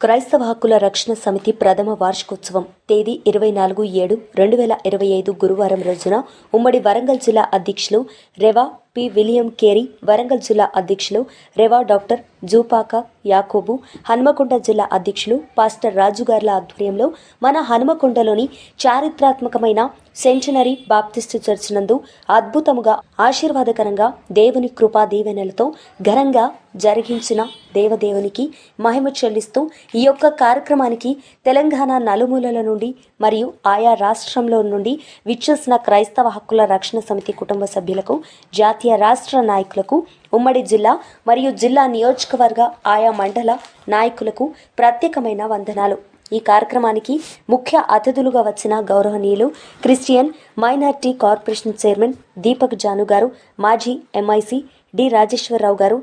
క్రైస్తవ హక్కుల రక్షణ సమితి ప్రథమ వార్షికోత్సవం తేదీ ఇరవై నాలుగు ఏడు రెండు వేల ఇరవై ఐదు గురువారం రోజున ఉమ్మడి వరంగల్ జిల్లా అధ్యక్షులు రెవా పి. విలియం కేరీ వరంగల్ జిల్లా అధ్యక్షులు రెవా డాక్టర్ జూపాక యాకోబు హనుమకొండ జిల్లా అధ్యక్షులు పాస్టర్ రాజుగార్ల ఆధ్వర్యంలో మన హనుమకొండలోని చారిత్రాత్మకమైన సెంచనరీ బాప్టిస్టు చర్చ్ నందు అద్భుతముగా ఆశీర్వాదకరంగా దేవుని కృపా దీవెనలతో ఘనంగా జరిగించిన దేవదేవునికి మహిమ చెల్లిస్తూ ఈ యొక్క కార్యక్రమానికి తెలంగాణ నలుమూలల నుండి మరియు ఆయా రాష్ట్రంలో నుండి విచ్చేసిన క్రైస్తవ హక్కుల రక్షణ సమితి కుటుంబ సభ్యులకు జాతీయ రాష్ట్ర నాయకులకు ఉమ్మడి జిల్లా మరియు జిల్లా నియోజకవర్గ ఆయా మండల నాయకులకు ప్రత్యేకమైన వందనాలు. ఈ కార్యక్రమానికి ముఖ్య అతిథులుగా వచ్చిన గౌరవనీయులు Christian minority corporation chairman Deepak Janu garu మాజీ MIC D Rajeshwararao garu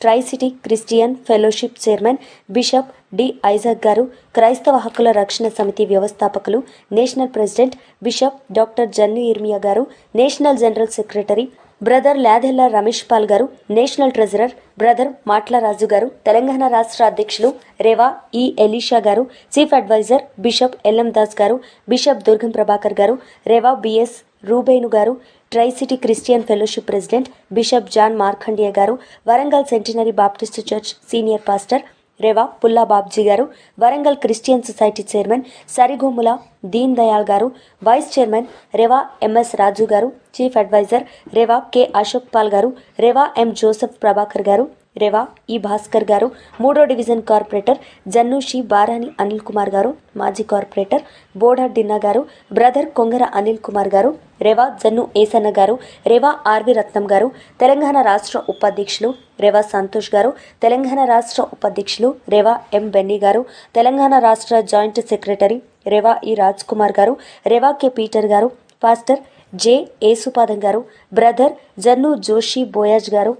tri city Christian fellowship chairman bishop D Isaac garu క్రైస్తవ హక్కుల రక్షణ సమితి వ్యవస్థాపకులు national president bishop doctor Jannu Irmiya garu national general secretary brother Ladella Ramesh Paul garu national treasurer brother Matla Raju garu Telangana రాష్ట్ర అధ్యక్షులు Rewa E Elisha గారు chief adviser bishop LM Das గారు bishop Durgam Prabhakar గారు Rev BS Reuben garu tri city Christian fellowship president bishop John Markandeya garu Warangal centenary Baptist church senior pastor Rev Pulla Babji garu Warangal Christian society chairman Sarigomula Deen Dayal garu vice chairman Rev MS Raju garu chief adviser Rev K Ashok Paul garu Rev M Joseph Prabhakar గారు రేవా ఈ భాస్కర్ గారు మూడో division corporator Jannushi Barani Anil Kumar గారు మాజీ corporator Boda డిన్నా గారు brother Kongara Anil Kumar గారు రేవా జన్ను ఏసన్న గారు Rewa RV రత్నం గారు తెలంగాణ రాష్ట్ర ఉపాధ్యక్షులు రేవా సంతోష్ గారు తెలంగాణ రాష్ట్ర ఉపాధ్యక్షులు రేవా ఎం బెన్నీ గారు తెలంగాణ రాష్ట్ర joint secretary Rewa E Raj Kumar garu Rev K Peter garu pastor J Yesupadam garu brother Jannu Joshi Boaz garu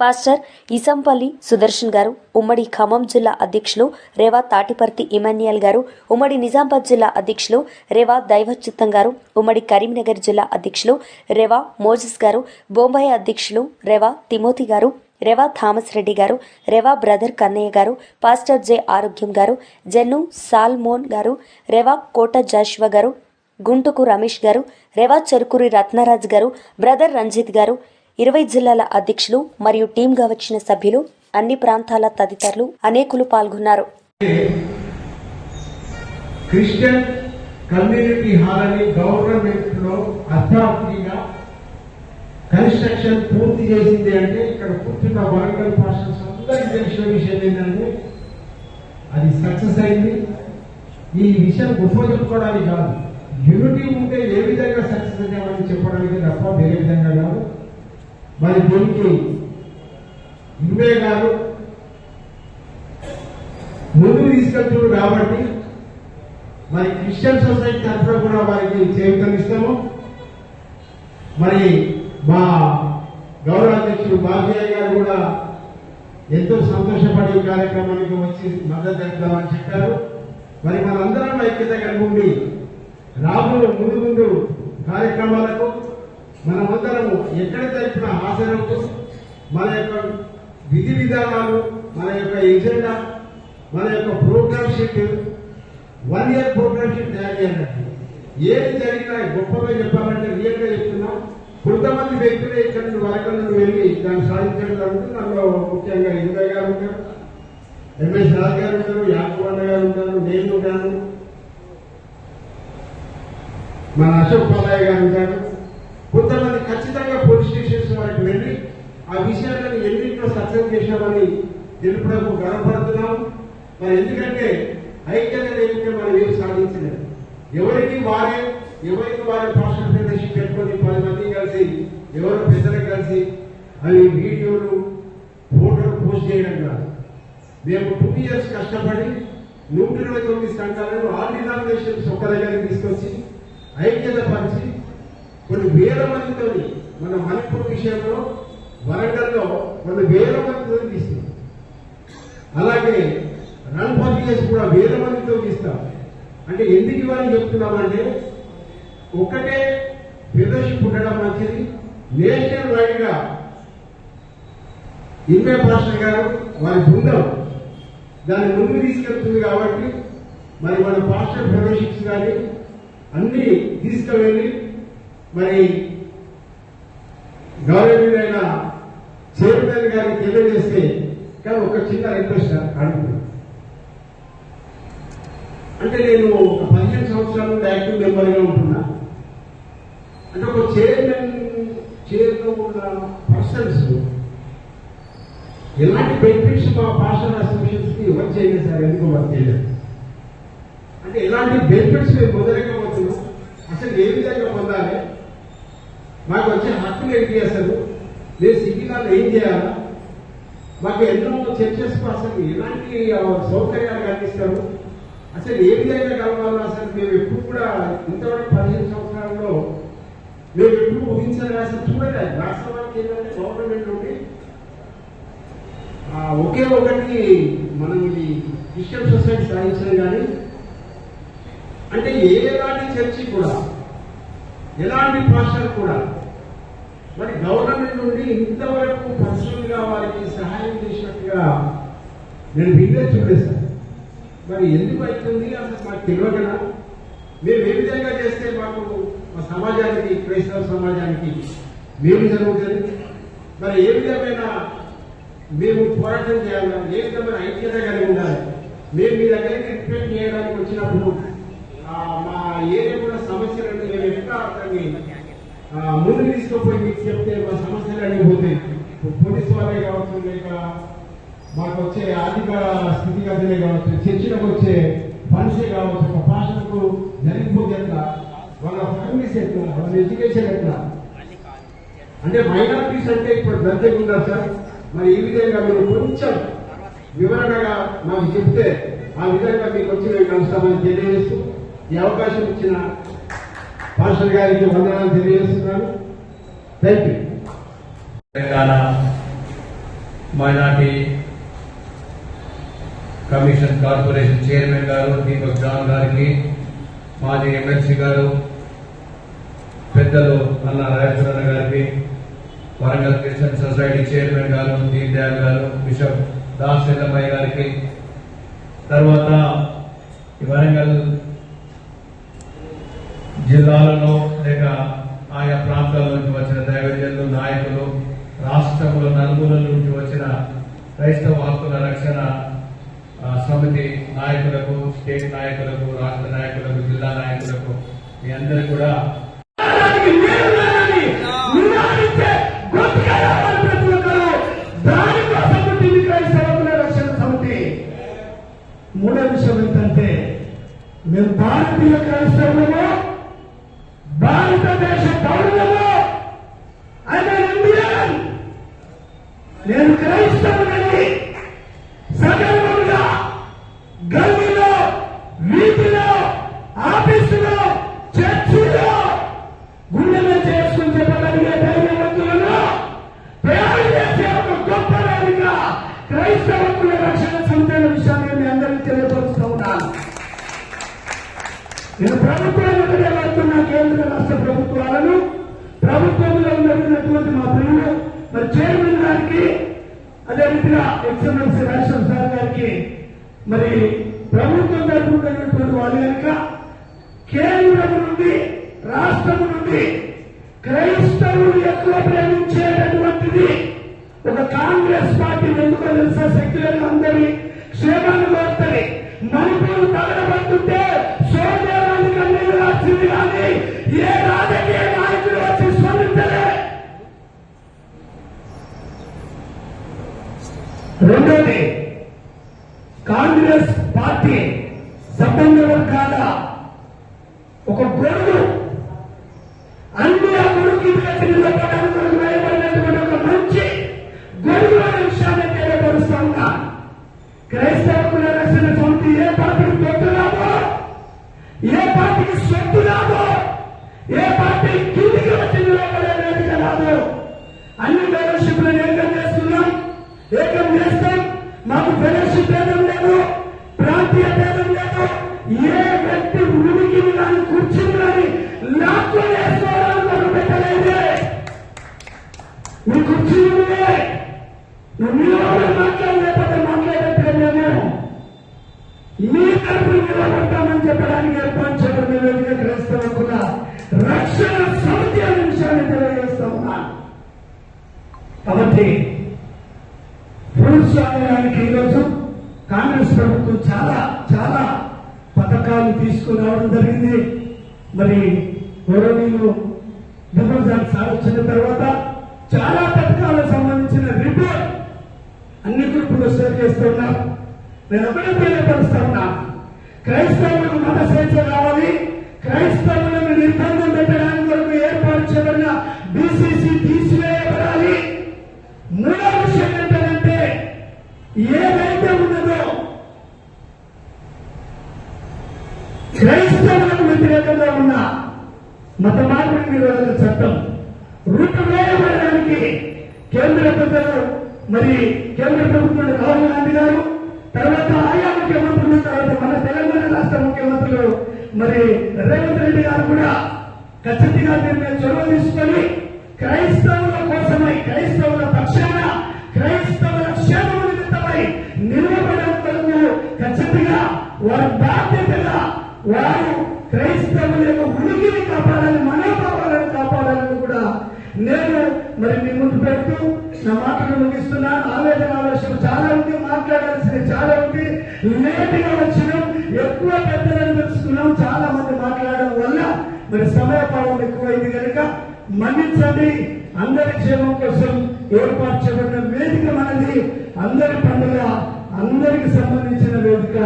pastor Isampalli Sudarshan garu ఉమ్మడి ఖమ్మం జిల్లా అధ్యక్షులు రేవా తాటిపర్తి ఇమాన్యుయల్ గారు ఉమ్మడి నిజామాబాద్ జిల్లా అధ్యక్షులు రేవా దైవచిత్తం గారు ఉమ్మడి కరీంనగర్ జిల్లా అధ్యక్షులు రేవా మోజస్ గారు బొంబాయి అధ్యక్షులు రేవా తిమోతి గారు రేవా థామస్ రెడ్డి గారు రేవా బ్రదర్ కన్నయ్య గారు పాస్టర్ జె ఆరోగ్యం గారు జెన్ను సాల్మోన్ గారు రేవా కోట జాషువా గారు గుంటుకు రమేష్ గారు రేవా చెరుకూరి రత్నరాజ్ గారు బ్రదర్ రంజిత్ గారు ఇరవై జిల్లాల అధ్యక్షులు మరియు టీంగా వచ్చిన సభ్యులు అన్ని ప్రాంతాల తదితరులు అనేకులు పాల్గొన్నారు. క్రిస్టియన్ కమ్యూనిటీ హాల్ గవర్నమెంట్లో అథారిటీగా కన్స్ట్రక్షన్ పూర్తి చేసింది అంటే ఇక్కడ కూర్చున్న వరంగల్ పాస్టర్స్ అందరికీ తెలిసిన విషయం ఏంటంటే అది సక్సెస్ అయింది. ఈ విషయం గొప్ప చెప్పుకోవడానికి కాదు. యూనిటీ ఉంటే ఏ విధంగా సక్సెస్ అయ్యామని చెప్పడానికి తప్ప వేరే విధంగా కాదు. మరి దీనికి ఇవే గారు ముందు తీసుకెళ్తున్నాడు కాబట్టి మరి క్రిస్టియన్ సొసైటీ తరఫున కూడా వారికి చేయుతం ఇస్తాము మరి మా గౌరవ అధ్యక్షుడు బాబయ్య గారు కూడా ఎంతో సంతోషపడి ఈ కార్యక్రమానికి వచ్చి మద్దతు ఇద్దామని చెప్పారు. మరి మనందరం ఐక్యత కలిగి ఉండి రాబోయే ముందు ముందు కార్యక్రమాలకు మనమందరము ఎక్కడ జరిపిన హాజరుకు మన యొక్క విధి విధానాలు మన యొక్క ఎజెండా మన యొక్క programme sheet one year programme sheet తయారు చేయాలండి. ఏది జరిగినా గొప్పగా చెప్పాలంటే రియల్గా చెప్తున్నా. కొంతమంది వ్యక్తులు ఇక్కడ నుండి వరకు నుండి వెళ్ళి దాన్ని సాధించడం జరుగుతుంది అందులో ముఖ్యంగా ఇంద్రయ్య గారు ఉంటారు ఎంఎస్ రాజ్ గారు ఉంటారు యాకవన్న గారు ఉంటారు నేను ఉంటాను. మన అశోక్ పాలయ్య గారు ఉంటారు కొంతమంది ఖచ్చితంగా పోలీస్ స్టేషన్స్ వరకు వెళ్ళి ఆ విషయాలను ఎన్నింటిలో సక్సెస్ చేశామని తెలుపడానికి గర్వపడుతున్నాము మరి ఎందుకంటే ఐక్యత లేకుంటే మనం ఏం సాధించలేదు ఎవరికి వారే ఎవరికి వారి పాస్టర్ ఫెడరేషన్ పెట్టుకొని పది మంది కలిసి ఎవరు పెద్దలు కలిసి అవి వీడియోలు ఫోటోలు పోస్ట్ చేయడం కాదు. మేము టూ ఇయర్స్ కష్టపడి నూట ఇరవై తొమ్మిది సంఘాలను ఆల్ డినామినేషన్స్ ఒక దగ్గరికి తీసుకొచ్చి ఐక్యత పరిచి కొన్ని వేల మందితో మన మణిపూర్ విషయంలో వరంగల్లో కొన్ని వేల మందితో తీస్తాం. అలాగే రణపతికేసి కూడా వేల మందితో తీస్తాం. అంటే ఎందుకు ఇవన్నీ చెప్తున్నామంటే ఒక్కటే ఫెలోషిప్ ఉండడం మంచిది. నేషనల్ వైడ్గా ఇన్వే పాస్టర్ గారు వారి బృందం దాన్ని ముందు తీసుకెళ్తుంది కాబట్టి మరి మన పాస్టర్ ఫెలోషిప్స్ కానీ అన్ని తీసుకువెళ్ళి మరి గౌరవనీయులైన చైర్మన్ గారికి తెలియజేస్తే కానీ ఒక చిన్న రిక్వెస్ట్ అడుగుతుంది. అంటే నేను ఒక పదిహేను సంవత్సరాల నుండి యాక్టివ్ మెంబర్గా ఉంటున్నా. అంటే ఒక చైర్మన్ చైర్లో ఉన్న పర్సన్స్ ఎలాంటి బెనిఫిట్స్ మా పాస్టర్ అసోసియేషన్స్కి ఎవరు చేయలేదు సార్? ఎందుకు మాకు తెలియదు అంటే ఎలాంటి బెనిఫిట్స్ మేము పొందలేకపోతున్నాం అసలు ఏ విధంగా పొందాలి? మాకు వచ్చే హక్కులు ఏంటి అసలు? నేను సిగ్గినాలు ఏం చేయాలా? మాకు ఎన్నో చర్చస్ అసలు ఎలాంటి సౌకర్యాలు కల్పిస్తారు? అసలు ఏ విధంగా కలవాలి అసలు మేము ఎప్పుడు కూడా ఇంతవరకు పదిహేను సంవత్సరాల్లో మేము ఎప్పుడు ఊహించాలి అసలు చూడలేదు వాస్తవానికి ఏంటంటే గవర్నమెంట్ నుండి ఒకే ఒకటి మనం ఇది క్రిస్టియన్ సొసైటీ సాధించడం కానీ అంటే ఏ ఎలాంటి చర్చి కూడా ఎలాంటి పాస్టర్ కూడా మరి గవర్నమెంట్ నుండి ఇంతవరకు పర్సనల్గా వారికి సహాయం చేసినట్టుగా నేను వింటే చూడలేదు మరి ఎందుకు అవుతుంది అసలు మాకు తెలియకనా మేము ఏ విధంగా చేస్తే మాకు మా సమాజానికి క్రైస్తవ సమాజానికి మేము జరుగుతుంది? మరి ఏ విధమైన మేము పోరాటం చేయాలి? ఏ విధమైన ఐక్యత కలిగి ఉండాలి? మేము మీ దగ్గరికి రిప్రజెంట్ చేయడానికి వచ్చినప్పుడు మా ఏరియా కూడా అంటే మేము ఎట్లా దాన్ని ఆ, తీసుకుపోయి మీకు చెప్తే మా సమస్యలు అన్నీ పోతాయి పోలీసు వాళ్ళే కావచ్చు లేక మాకు వచ్చే ఆర్థిక స్థితిగతులే కావచ్చు చర్చలకు వచ్చే ఫండ్సే కావచ్చు ఒక భాషలకు జరిగిపోతే ఎట్లా? వాళ్ళ ఫ్యామిలీస్ ఎట్లా? వాళ్ళ ఎడ్యుకేషన్ ఎట్లా? అంటే మైనారిటీస్ అంటే ఇప్పుడు దర్జగా ఉన్నారు సార్? మరి ఈ విధంగా మీరు కొంచెం వివరణగా మాకు చెప్తే ఆ విధంగా మీకు వచ్చి మేము కలుస్తామని తెలియజేస్తూ ఈ అవకాశం ఇచ్చిన పాస్టర్ గారికి వందనాలు తెలియజేస్తూ thank you Telangana minority commission corporation chairman గారు దీపక్ జాన్ గారికి మాజీ ఎమ్మెల్సీ గారు పెద్దలు అన్న రాజేశ్వరన్న గారికి వరంగల్ క్రిస్టియన్ సొసైటీ చైర్మన్ గారు దీన్ దయాల్ గారు బిషప్ దాస్ ఎల్లమ్మయ్య గారికి. తర్వాత వరంగల్ జిల్లాలలో లేక ఆయా ప్రాంతాల నుంచి వచ్చిన దైవజనులు నాయకులు రాష్ట్రంలో నలుమూల నుంచి వచ్చిన క్రైస్తవ హక్కుల రక్షణ సమితి నాయకులకు స్టేట్ నాయకులకు రాష్ట్ర నాయకులకు జిల్లా నాయకులకు మీ అందరూ కూడా రక్షణ సమితి. మూడో విషయం ఏంటంటే మేము భారతీయ క్రైస్తవులుగా భారతదేశ పౌరులలో ఆయన ఇండియన్. నేను క్రైస్తవునని సగర్వంగా నుండి రాష్ట్రము నుండి క్రైస్తవులు ఎక్కువ ప్రేమించేటటువంటిది ఒక కాంగ్రెస్ పార్టీ ఎందుకో తెలుసా? సెక్యులర్ అందరి క్షేమాన్ని కోరుతుంది. నలుగురు తగలబడుతుంటే సోదరాన్ని అనేది రాసింది కానీ ఏ రాజకీయ నాయకులు వచ్చి స్పందించలే? రెండోది కాంగ్రెస్ పార్టీ సభ్యుల వర్గాల ఒక గొడుగు అన్ని ఆ గొడుగు నిలబడడానికి వేయబడినటువంటి ఒక మంచి గొడుగు అనే విషయాన్ని తెలియపరుస్తా ఉన్నా తీసుకురావడం తీసుకుని రావడం జరిగింది. మరి గౌరవనీయులు విభజన సాధించిన తర్వాత చాలా పథకాలకు సంబంధించిన రిపోర్ట్ అన్ని గ్రూపులు షేర్ చేస్తున్నారు నేను ఒకటే తెలియపరుస్తా ఉన్నా. క్రైస్తవులకు మత స్వేచ్ఛ కావాలి. క్రైస్తవులను నిర్బంధం పెట్టడానికి వరకు ఏర్పాటు చేయబడిన బీసీసీ తీసివేయబడాలి మూడో విషయం ఏంటంటే ఏదైతే ఉన్నదో క్రైస్తవులకు వ్యతిరేకంగా ఉన్న మత మార్పిడి నిరోధక చట్టం రూపవేయబడడానికి కేంద్ర పెద్దలు మరి కేంద్ర ప్రభుత్వం రాహుల్ గాంధీ గారు తర్వాత ఆయా ముఖ్యమంత్రులు తర్వాత మన తెలంగాణ రాష్ట్ర ముఖ్యమంత్రులు మరి రేవంత్ రెడ్డి గారు కూడా ఖచ్చితంగా దీని చొరవ తీసుకొని క్రైస్తవుల కోసమై క్రైస్తవుల పక్షాన క్రైస్తవుల క్షేమం నిమిత్తమై నిలబడడం ఖచ్చితంగా వారి బాధ్యతగా వారు క్రైస్తవుల ఉనికిని కాపాడాలి కాపాడాలని కూడా నేను మరి మీ ముందు పెడుతూ నా మాటలు ముగిస్తున్నాను ఆవేదన ఆలోచన చాలా ఉంది మాట్లాడాల్సింది చాలా ఉంది లేటుగా వచ్చినాం. ఎక్కువ పెద్దలను తెలుసుకున్నాం చాలా మంది మాట్లాడడం వల్ల మరి సమయపాలన ఎక్కువైంది కనుక మన్నించండి. అందరి క్షేమం కోసం ఏర్పాటు చేయబడిన వేదిక మనది. అందరి పండుగ అందరికి సంబంధించిన వేదిక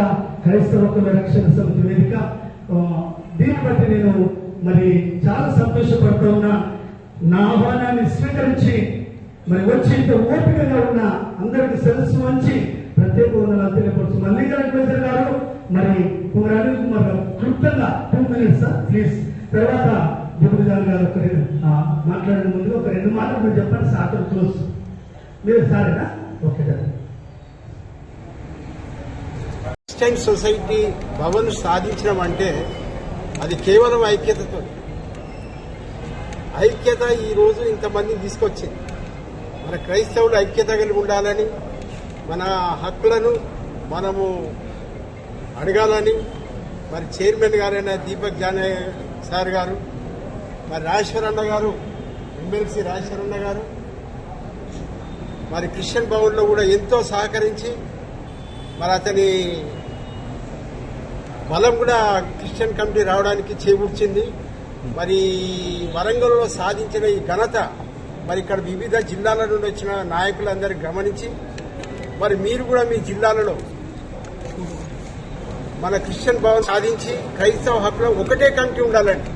క్రైస్తవ రక్షణ సమితి వేదిక. దీన్ని బట్టి నేను మరి చాలా సంతోషపడుతూ ఉన్నా నా ఆహ్వానాన్ని స్వీకరించి మరి వచ్చి ఇంత ఓపికగా ఉన్న అందరికి సెలసు వంచి ప్రత్యేక వందనాలు తెలియపరచు మల్లికార్జున అడ్వైజర్ గారు. మరి కుమార్ అనిల్ కుమార్ గారు క్లుప్తంగా టూ మినిట్స్ ప్లీజ్. తర్వాత జబుజాన్ గారు ఒక మాట్లాడే ముందు ఒక రెండు మాటలు మీరు చెప్పండి సార్ క్లోజ్. మీరు సారేనా? Okay sir. Christian society Bhavan సాధించడం అంటే అది కేవలం ఐక్యతతో. ఐక్యత ఈ రోజు తీసుకొచ్చింది. మన క్రైస్తవులు ఐక్యత కలిగి ఉండాలని మన హక్కులను మనము అడగాలని మరి చైర్మన్ గారైన దీపక్ జానయ్య సార్ గారు మరి రాజేశ్వరన్న గారు ఎమ్మెల్సీ రాజేశ్వరన్న గారు మరి క్రిస్టియన్ భవన్లో కూడా ఎంతో సహకరించి మరి అతని బలం కూడా క్రిస్టియన్ కమిటీ రావడానికి చేకూర్చింది. మరి వరంగల్లో సాధించిన ఈ ఘనత మరి ఇక్కడ వివిధ జిల్లాల నుండి వచ్చిన నాయకులందరూ గమనించి మరి మీరు కూడా మీ జిల్లాలలో మన క్రిస్టియన్ భవన్ సాధించి క్రైస్తవ హక్కులో ఒకటే కమిటీ ఉండాలండి.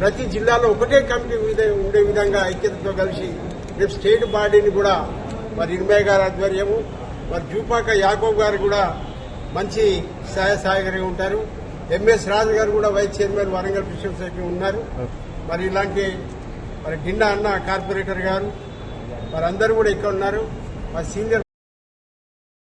ప్రతి జిల్లాలో ఒకటే కమిటీ ఉండే విధంగా ఐక్యతతో కలిసి రేపు స్టేట్ బాడీని కూడా మరి ఇన్మయ్య గారి ఆధ్వర్యము మరి జూపాక యాకోబ్ గారు కూడా మంచి సహాయ సహాయకరిగా ఉంటారు. ఎంఎస్ రాజు గారు కూడా vice chairman Warangal Christian society ఉన్నారు. మరి ఇలాంటి మరి గిన్నా అన్న కార్పొరేటర్ గారు మరి అందరూ కూడా ఇక్కడ ఉన్నారు. మరి సీనియర్